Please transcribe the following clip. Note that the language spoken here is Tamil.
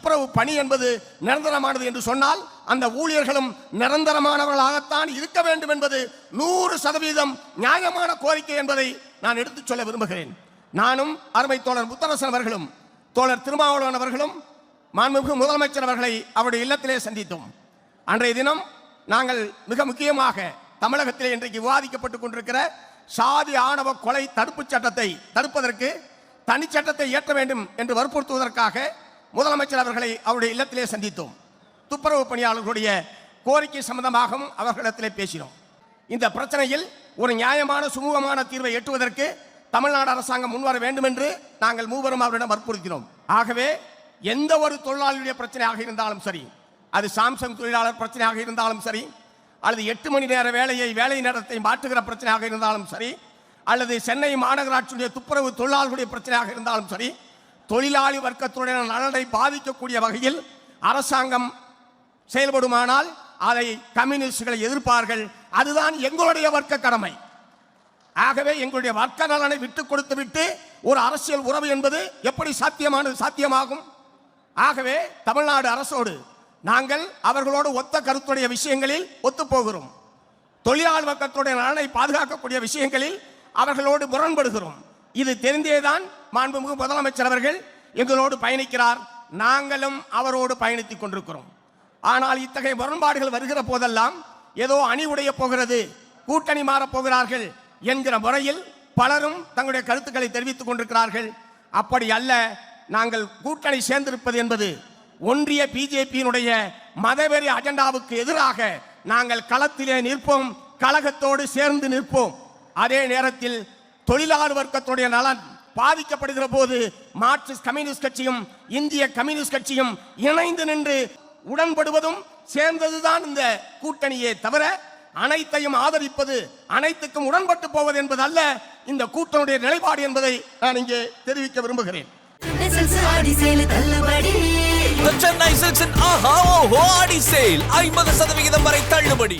துப்புரவு பணி என்பது நிரந்தரமானது என்று சொன்னால் அந்த ஊழியர்களும் நிரந்தரமானவர்களாகத்தான் இருக்க வேண்டும் என்பது நூறு சதவீதம் நியாயமான கோரிக்கை என்பதை நான் எடுத்துச் சொல்ல விரும்புகிறேன். நானும் அருமை தோழர் முத்தரசன் அவர்களும் தோழர் திருமாவளவன் அவர்களும் மாண்புமிகு முதலமைச்சர் அவர்களை அவருடைய இல்லத்திலே சந்தித்தோம். அன்றைய தினம் நாங்கள் மிக முக்கியமாக தமிழகத்திலே இன்றைக்கு விவாதிக்கப்பட்டுக் கொண்டிருக்கிற சாதி ஆணவ கொலை தடுப்புச் சட்டத்தை தடுப்பதற்கு தனிச்சட்டத்தை இயற்ற வேண்டும் என்று வற்புறுத்துவதற்காக முதலமைச்சர் அவர்களை அவருடைய இல்லத்திலே சந்தித்தோம். துப்புரவு பணியாளர்களுடைய கோரிக்கை சம்பந்தமாகவும் அவர்களிடத்திலே பேசினோம். இந்த பிரச்சனையில் ஒரு நியாயமான சுமூகமான தீர்வை எட்டுவதற்கு தமிழ்நாடு அரசாங்கம் முன்வர வேண்டும் என்று நாங்கள் மூவரும் அவரிடம் வற்புறுத்தினோம். ஆகவே எந்த ஒரு தொழிலாளியுடைய பிரச்சனையாக இருந்தாலும் சரி அது சாம்சங் தொழிலாளர் பிரச்சனையாக இருந்தாலும் சரி அல்லது எட்டு மணி நேர வேலையை வேலை நேரத்தை மாற்றுகிற பிரச்சனையாக இருந்தாலும் சரி அல்லது சென்னை மாநகராட்சியுடைய துப்புரவு தொழிலாளர்களுடைய பிரச்சனையாக இருந்தாலும் சரி தொழிலாளி வர்க்கத்துடைய நலனை பாதிக்கக்கூடிய வகையில் அரசாங்கம் செயல்படுமானால் அதை கம்யூனிஸ்டுகளை எதிர்ப்பார்கள். அதுதான் எங்களுடைய வர்க்க கடமை. ஆகவே எங்களுடைய வர்க்க நலனை விட்டு கொடுத்து விட்டு ஒரு அரசியல் உறவு என்பது எப்படி சாத்தியமானது சாத்தியமாகும்? ஆகவே தமிழ்நாடு அரசோடு நாங்கள் அவர்களோடு ஒத்த கருத்துடைய விஷயங்களில் ஒத்துப்போகிறோம். தொழிலாளர் வர்க்கத்துடைய நலனை பாதுகாக்கக்கூடிய விஷயங்களில் அவர்களோடு முரண்படுகிறோம். இது தெரிந்தேதான் மாண்புமிகு முதலமைச்சர் அவர்கள் எங்களோடு பயணிக்கிறார். நாங்களும் அவரோடு பயணித்துக் கொண்டிருக்கிறோம். ஆனால் இத்தகைய முரண்பாடுகள் வருகிற போதெல்லாம் ஏதோ அணி உடைய போகிறது கூட்டணி மாறப் போகிறார்கள் என்கிற முறையில் பலரும் தங்களுடைய கருத்துக்களை தெரிவித்துக் கொண்டிருக்கிறார்கள். அப்படி அல்ல நாங்கள் கூட்டணி சேர்ந்திருப்பது என்பது ஒன்றிய பிஜேபியினுடைய மதவெறி அஜெண்டாவுக்கு எதிராக நாங்கள் களத்திலே நிற்போம் கழகத்தோடு சேர்ந்து நிற்போம். அதே நேரத்தில் தொழிலாளர் வர்க்கத்துடைய நலன் பாதிக்கப்படுகிற போது மார்க்சிஸ்ட் கம்யூனிஸ்ட் கட்சியும் இந்திய கம்யூனிஸ்ட் கட்சியும் இணைந்து நின்று உடன்படுவதும் சேர்ந்ததுதான் இந்த கூட்டணியே தவிர அனைத்தையும் ஆதரிப்பது அனைத்துக்கும் உடன்பட்டு போவது என்பது அல்ல இந்த கூட்டணியுடைய நிலைப்பாடு என்பதை நான் இங்கே தெரிவிக்க விரும்புகிறேன். எஸ்எல்சி ஆடி சேலு. ஐம்பது சதவிகிதம் வரை தள்ளுபடி.